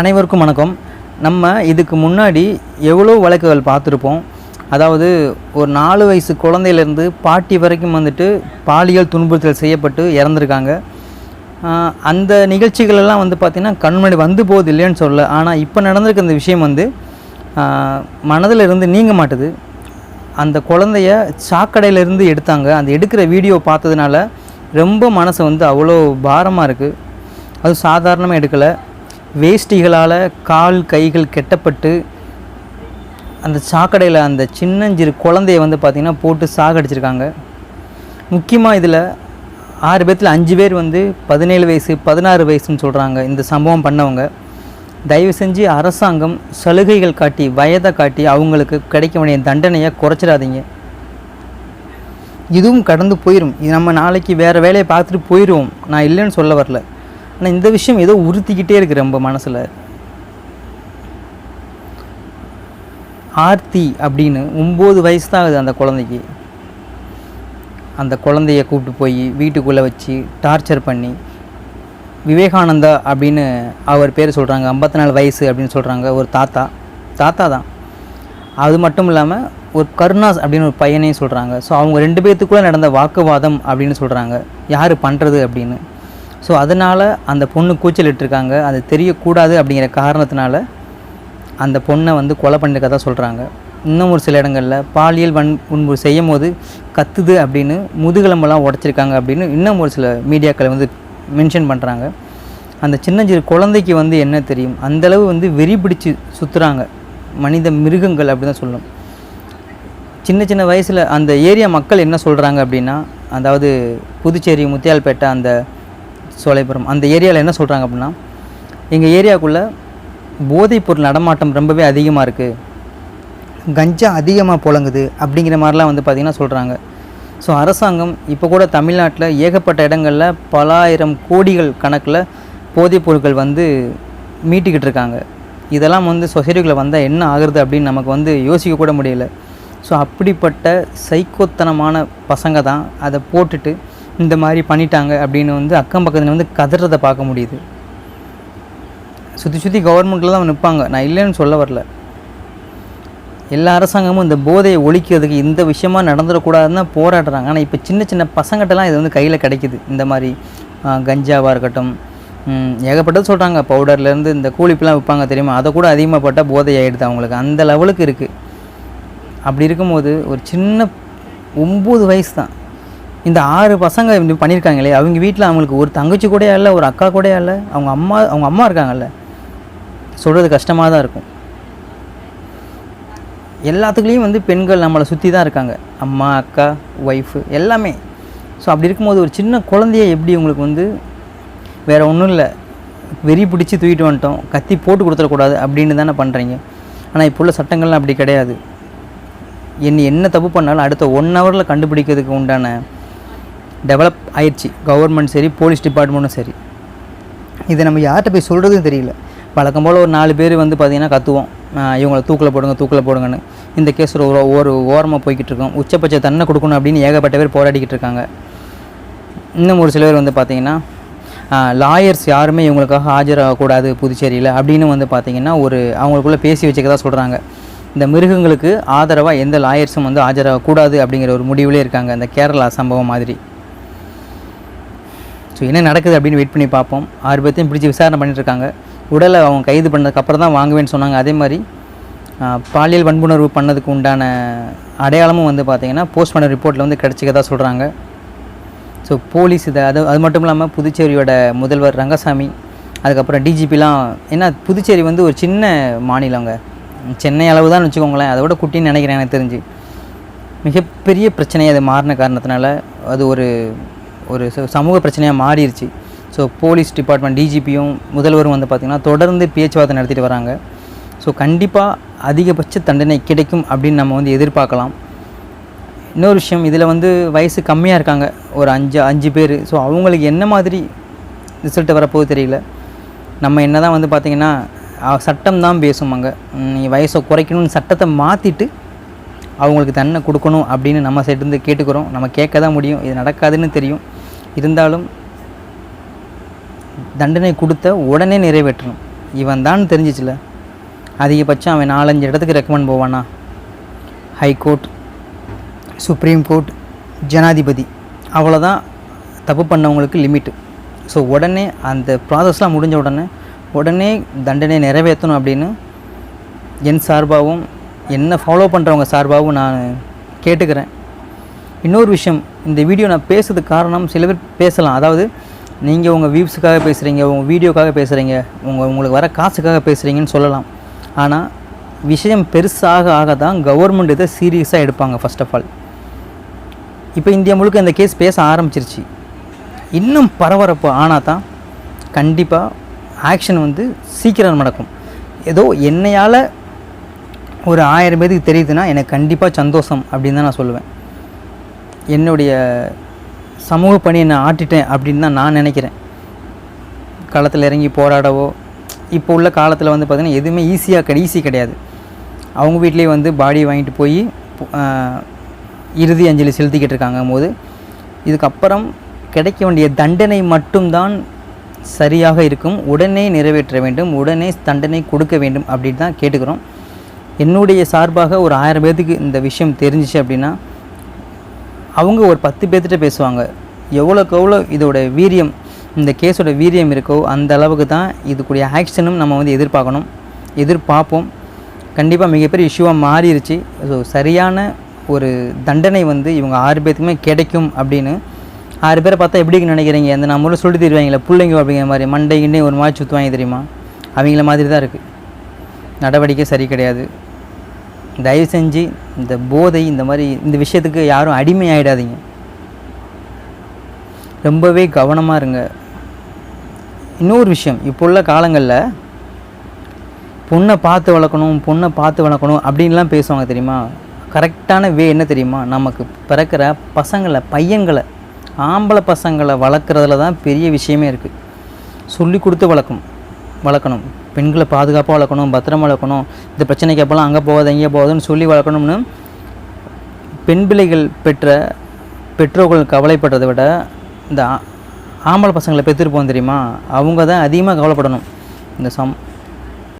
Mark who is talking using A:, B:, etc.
A: அனைவருக்கும் வணக்கம். நம்ம இதுக்கு முன்னாடி எவ்வளோ வழக்குகள் பார்த்துருப்போம். அதாவது ஒரு நாலு வயசு குழந்தையிலேருந்து பாட்டி வரைக்கும் வந்துட்டு பாலியல் துன்புறுத்தல் செய்யப்பட்டு இறந்துருக்காங்க. அந்த நிகழ்ச்சிகளெல்லாம் வந்து பார்த்திங்கன்னா கண்மணி வந்து போகுது இல்லைன்னு சொல்ல ஆனால் இப்போ நடந்திருக்க இந்த விஷயம் வந்து மனதில் இருந்து நீங்க மாட்டுது. அந்த குழந்தைய சாக்கடையிலேருந்து எடுத்தாங்க. அந்த எடுக்கிற வீடியோ பார்த்ததுனால ரொம்ப மனசு வந்து அவ்வளோ பாரமாக இருக்குது அதுவும் சாதாரணமாக எடுக்கலை. வேஷ்டிகளால் கால் கைகள் கெட்டப்பட்டு அந்த சாக்கடையில் அந்த சின்னஞ்சிறு குழந்தைய வந்து பார்த்திங்கன்னா போட்டு சாகடிச்சிருக்காங்க. முக்கியமாக இதில் ஆறு பேர்த்தில் அஞ்சு பேர் வந்து பதினேழு வயசு பதினாறு வயசுன்னு சொல்கிறாங்க இந்த சம்பவம் பண்ணவங்க. தயவு செஞ்சு அரசாங்கம் சலுகைகள் காட்டி வயதை காட்டி அவங்களுக்கு கிடைக்க வேண்டிய தண்டனையை குறைச்சிடாதீங்க. இதுவும் கடந்து போயிடும் இது நம்ம நாளைக்கு வேறு வேலையை பார்த்துட்டு போயிடுவோம் நான் இல்லைன்னு சொல்ல வரல. ஆனால் இந்த விஷயம் ஏதோ உறுத்திக்கிட்டே இருக்குது ரொம்ப மனசில். ஆர்த்தி அப்படின்னு ஒம்பது வயசு தான் ஆகுது அந்த குழந்தைக்கு. அந்த குழந்தைய கூப்பிட்டு போய் வீட்டுக்குள்ளே வச்சு டார்ச்சர் பண்ணி விவேகானந்தா அப்படின்னு அவர் பேர் சொல்கிறாங்க ஐம்பத்தி நாலு வயசு அப்படின்னு சொல்கிறாங்க ஒரு தாத்தா. தாத்தா தான். அது மட்டும் இல்லாமல் ஒரு கருணாஸ் அப்படின்னு ஒரு பையனையும் சொல்கிறாங்க ஸோ அவங்க ரெண்டு பேர்த்துக்குள்ளே நடந்த வாக்குவாதம் அப்படின்னு சொல்கிறாங்க யார் பண்ணுறது அப்படின்னு. ஸோ அதனால் அந்த பொண்ணு கூச்சலிட்டுருக்காங்க. அது தெரியக்கூடாது அப்படிங்கிற காரணத்தினால அந்த பொண்ணை வந்து கொலை பண்ணிருக்கதா சொல்கிறாங்க இன்னும் ஒரு சில இடங்களில் பாலியல் வன் முன்பு செய்யும் போது கத்துது அப்படின்னு முதுகெலும்பெல்லாம் உடச்சிருக்காங்க அப்படின்னு இன்னும் ஒரு சில மீடியாக்களை வந்து மென்ஷன் பண்ணுறாங்க அந்த சின்னஞ்சிறு குழந்தைக்கு வந்து என்ன தெரியும்? அந்தளவு வந்து வெறி பிடிச்சு சுற்றுறாங்க மனித மிருகங்கள் அப்படி தான் சொல்லணும் சின்ன சின்ன வயசில் அந்த ஏரியா மக்கள் என்ன சொல்கிறாங்க அப்படின்னா அதாவது புதுச்சேரி முத்தியால்பேட்டை அந்த சோலைபுரம். அந்த ஏரியாவில் என்ன சொல்கிறாங்க அப்படின்னா எங்கள் ஏரியாவுக்குள்ளே போதைப்பொருள் நடமாட்டம் ரொம்பவே அதிகமாக இருக்குது கஞ்சா அதிகமாக புழங்குது அப்படிங்கிற மாதிரிலாம் வந்து பார்த்திங்கன்னா சொல்கிறாங்க ஸோ அரசாங்கம் இப்போ கூட தமிழ்நாட்டில் ஏகப்பட்ட இடங்களில் பலாயிரம் கோடிகள் கணக்கில் போதைப் பொருட்கள் வந்து மீட்டிக்கிட்டு இருக்காங்க. இதெல்லாம் வந்து சொசைட்டிக்குள்ளே வந்தால் என்ன ஆகுறது அப்படின்னு நமக்கு வந்து யோசிக்க கூட முடியல. ஸோ அப்படிப்பட்ட சைக்கோத்தனமான பசங்க தான் அதை போட்டுட்டு இந்த மாதிரி பண்ணிட்டாங்க அப்படின்னு வந்து அக்கம் பக்கத்தில் வந்து கதறதை பார்க்க முடியுது. சுற்றி சுற்றி கவர்மெண்ட்டில் தான் நிற்பாங்க நான் இல்லைன்னு சொல்ல வரல. எல்லா அரசாங்கமும் இந்த போதையை ஒழிக்கிறதுக்கு இந்த விஷயமா நடந்துடக்கூடாதுன்னு தான் போராடுறாங்க. ஆனால் இப்போ சின்ன சின்ன பசங்கள்கிட்டலாம் இது வந்து கையில் கிடைக்குது. இந்த மாதிரி கஞ்சாவாக இருக்கட்டும் ஏகப்பட்டது சொல்கிறாங்க பவுடர்லேருந்து இந்த கூலிப்பெலாம் விற்பாங்க தெரியுமா? அதை கூட அதிகமாக போட்டால் போதை ஆகிடுது அவங்களுக்கு. அந்த லெவலுக்கு இருக்குது அப்படி இருக்கும்போது ஒரு சின்ன ஒம்பது வயசு தான். இந்த ஆறு பசங்க இப்படி பண்ணியிருக்காங்களே அவங்க வீட்டில் அவங்களுக்கு ஒரு தங்கச்சி கூட இல்லை ஒரு அக்கா கூட இல்லை அவங்க அம்மா அவங்க அம்மா இருக்காங்கல்ல. சொல்கிறது கஷ்டமாக தான் இருக்கும். எல்லாத்துக்குலேயும் வந்து பெண்கள் நம்மளை சுற்றி தான் இருக்காங்க. அம்மா அக்கா ஒய்ஃபு எல்லாமே. ஸோ அப்படி இருக்கும்போது ஒரு சின்ன குழந்தைய எப்படி உங்களுக்கு வந்து வேறு ஒன்றும் இல்லை வெறி பிடிச்சி தூக்கிட்டு வந்துட்டோம் கத்தி போட்டு கொடுத்துடக்கூடாது அப்படின்னு தானே பண்ணுறீங்க ஆனால் இப்போ உள்ள சட்டங்கள்லாம் அப்படி கிடையாது. என்ன என்ன தப்பு பண்ணாலும் அடுத்த ஒன் ஹவரில் கண்டுபிடிக்கிறதுக்கு உண்டான டெவலப் ஆயிடுச்சு. கவர்மெண்ட் சரி போலீஸ் டிபார்ட்மெண்ட்டும் சரி. இதை நம்ம யார்கிட்ட போய் சொல்கிறதும் தெரியல. வழக்கம் போல் ஒரு நாலு பேர் வந்து பார்த்திங்கன்னா கத்துவோம். இவங்களை தூக்கில் போடுங்க தூக்கில் போடுங்கன்னு. இந்த கேஸ் ஒரு ஒரு ஓரமாக போய்கிட்டு இருக்கோம். உச்சபட்ச தன்னை கொடுக்கணும் அப்படின்னு ஏகப்பட்ட பேர் போராடிக்கிட்டு இருக்காங்க. இன்னும் ஒரு சில பேர் வந்து பார்த்திங்கன்னா லாயர்ஸ் யாருமே இவங்களுக்காக ஆஜராகக்கூடாது புதுச்சேரியில் அப்படின்னு வந்து பார்த்திங்கன்னா ஒரு அவங்களுக்குள்ளே பேசி வச்சுக்க தான் சொல்கிறாங்க இந்த மிருகங்களுக்கு ஆதரவாக எந்த லாயர்ஸும் வந்து ஆஜராகக்கூடாது அப்படிங்கிற ஒரு முடிவிலே இருக்காங்க. இந்த கேரளா சம்பவம் மாதிரி. ஸோ என்ன நடக்குது அப்படின்னு வெயிட் பண்ணி பார்ப்போம். ஆறு பேர்த்தையும் பிடிச்சி விசாரணை பண்ணிட்டு இருக்காங்க உடலை அவங்க கைது பண்ணதுக்கப்புறம் தான் வாங்குவேன்னு சொன்னாங்க. அதே மாதிரி பாலியல் வன்புணர்வு பண்ணதுக்கு உண்டான அடையாளமும் வந்து பார்த்திங்கன்னா போஸ்ட்மார்ட்டம் ரிப்போர்ட்டில் வந்து கிடச்சிக்கதா சொல்கிறாங்க ஸோ போலீஸ் இதை அது அது மட்டும் இல்லாமல் புதுச்சேரியோட முதல்வர் ரங்கசாமி அதுக்கப்புறம் டிஜிபிலாம் ஏன்னா புதுச்சேரி வந்து ஒரு சின்ன மாநிலங்க சென்னை அளவு தான் வச்சுக்கோங்களேன். அதை விட குட்டின்னு நினைக்கிறேன் எனக்கு தெரிஞ்சு. மிகப்பெரிய பிரச்சனை அது மாறின காரணத்தினால அது ஒரு ஒரு சமூக பிரச்சனையாக மாறிடுச்சு ஸோ போலீஸ் டிபார்ட்மெண்ட் டிஜிபியும் முதல்வரும் வந்து பார்த்திங்கன்னா தொடர்ந்து பேச்சுவார்த்தை நடத்திட்டு வராங்க. ஸோ கண்டிப்பாக அதிகபட்ச தண்டனை கிடைக்கும் அப்படின்னு நம்ம வந்து எதிர்பார்க்கலாம். இன்னொரு விஷயம் இதில் வந்து வயசு கம்மியாக இருக்காங்க. ஒரு அஞ்சு அஞ்சு பேர். ஸோ அவங்களுக்கு என்ன மாதிரி ரிசல்ட் வரப்போகுது தெரியல. நம்ம என்ன தான் வந்து பார்த்திங்கன்னா சட்டம் தான் பேசும் அங்கே. நீ வயசை குறைக்கணும்னு சட்டத்தை மாற்றிட்டு அவங்களுக்கு தன்னை கொடுக்கணும் அப்படின்னு நம்ம சைட்லேருந்து கேட்டுக்கிறோம். நம்ம கேட்க தான் முடியும். இது நடக்காதுன்னு தெரியும். இருந்தாலும் தண்டனை கொடுத்த உடனே நிறைவேற்றணும். இவன் தான் தெரிஞ்சிச்சுல? அதிகபட்சம் அவன் நாலஞ்சு இடத்துக்கு ரெக்கமெண்ட் போவானா? ஹைகோர்ட் சுப்ரீம் கோர்ட் ஜனாதிபதி. அவ்வளோதான் தப்பு பண்ணவங்களுக்கு லிமிட்டு ஸோ உடனே அந்த ப்ராசஸ்லாம் முடிஞ்ச உடனே உடனே தண்டனை நிறைவேற்றணும் அப்படின்னு என் சார்பாகவும் என்ன ஃபாலோ பண்ணுறவங்க சார்பாகவும் நான் கேட்டுக்கிறேன். இன்னொரு விஷயம் இந்த வீடியோ நான் பேசுறதுக்கு காரணம் சில பேர் பேசலாம். அதாவது நீங்கள் உங்கள் வியூஸுக்காக பேசுகிறீங்க உங்கள் வீடியோக்காக பேசுகிறீங்க உங்கள் உங்களுக்கு வர காசுக்காக பேசுகிறீங்கன்னு சொல்லலாம். ஆனால் விஷயம் பெருசாக ஆக தான் கவர்மெண்ட் இதை சீரியஸாக எடுப்பாங்க ஃபஸ்ட் ஆஃப் ஆல் இப்போ இந்தியா முழுக்க இந்த கேஸ் பேச ஆரம்பிச்சிருச்சு. இன்னும் பரபரப்பு ஆனால் தான் கண்டிப்பாக ஆக்ஷன் வந்து சீக்கிரம் நடக்கும். ஏதோ என்னையால் ஒரு ஆயிரம் பேருக்கு தெரியுதுன்னா எனக்கு கண்டிப்பாக சந்தோஷம் அப்படின்னு தான் நான் சொல்லுவேன். என்னுடைய சமூக பணியை நான் ஆட்டிட்டேன் அப்படின்னு தான் நான் நினைக்கிறேன். களத்தில் இறங்கி போராடவோ இப்போ உள்ள காலத்தில் வந்து பார்த்திங்கன்னா எதுவுமே ஈஸியாக கிடை ஈஸி கிடையாது. அவங்க வீட்லேயே வந்து பாடியை வாங்கிட்டு போய் இறுதி அஞ்சலி செலுத்திக்கிட்டு இருக்காங்க போது இதுக்கப்புறம் கிடைக்க வேண்டிய தண்டனை மட்டும்தான் சரியாக இருக்கும். உடனே நிறைவேற்ற வேண்டும். உடனே தண்டனை கொடுக்க வேண்டும் அப்படின்னு தான் கேட்டுக்கிறோம். என்னுடைய சார்பாக ஒரு ஆயிரம் பேர்த்துக்கு இந்த விஷயம் தெரிஞ்சிச்சு அப்படின்னா அவங்க ஒரு பத்து பேர்த்திட்ட பேசுவாங்க. எவ்வளோக்கு எவ்வளோ இதோட வீரியம் இந்த கேஸோட வீரியம் இருக்கோ அந்த அளவுக்கு தான் இதுக்குரிய ஆக்ஷனும் நம்ம வந்து எதிர்பார்க்கணும் எதிர்பார்ப்போம். கண்டிப்பாக மிகப்பெரிய இஷ்யூவாக மாறிடுச்சு ஸோ சரியான ஒரு தண்டனை வந்து இவங்க ஆறு பேர்த்துக்குமே கிடைக்கும் அப்படின்னு ஆறு பேரை பார்த்தா எப்படி நினைக்கிறீங்க? அந்த நம்ம ஊரில் சொல்லி தருவாங்களே பிள்ளைங்க அப்படிங்கிற மாதிரி மண்டை கிண்டே ஒரு மாதிரி சுற்றுவாங்க தெரியுமா? அவங்கள மாதிரி தான் இருக்குது நடவடிக்கை சரி கிடையாது. தயவு செஞ்சு இந்த போதை இந்த மாதிரி இந்த விஷயத்துக்கு யாரும் அடிமை ஆகிடாதீங்க ரொம்பவே கவனமாக இருங்க. இன்னொரு விஷயம் இப்போ உள்ள காலங்களில் பொண்ணை பார்த்து வளர்க்கணும் பொண்ணை பார்த்து வளர்க்கணும் அப்படின்லாம் பேசுவாங்க தெரியுமா? கரெக்டான வே என்ன தெரியுமா? நமக்கு பிறக்கிற பசங்களை பையன்களை ஆம்பளை பசங்களை வளர்க்குறதுல தான் பெரிய விஷயமே இருக்குது சொல்லி கொடுத்து வளர்க்கணும் வளர்க்கணும். பெண்களை பாதுகாப்பாக வளர்க்கணும் பத்திரமா வளர்க்கணும். இந்த பிரச்சனைக்கு அப்போல்லாம் அங்கே போகாது இங்கே போகாதுன்னு சொல்லி வளர்க்கணும்னு பெண் பிள்ளைகள் பெற்ற பெற்றோர்கள் கவலைப்படுறதை விட இந்த ஆ- ஆம்பளை பசங்களை பெற்றுருப்போம் தெரியுமா? அவங்க தான் அதிகமாக கவலைப்படணும். இந்த சம்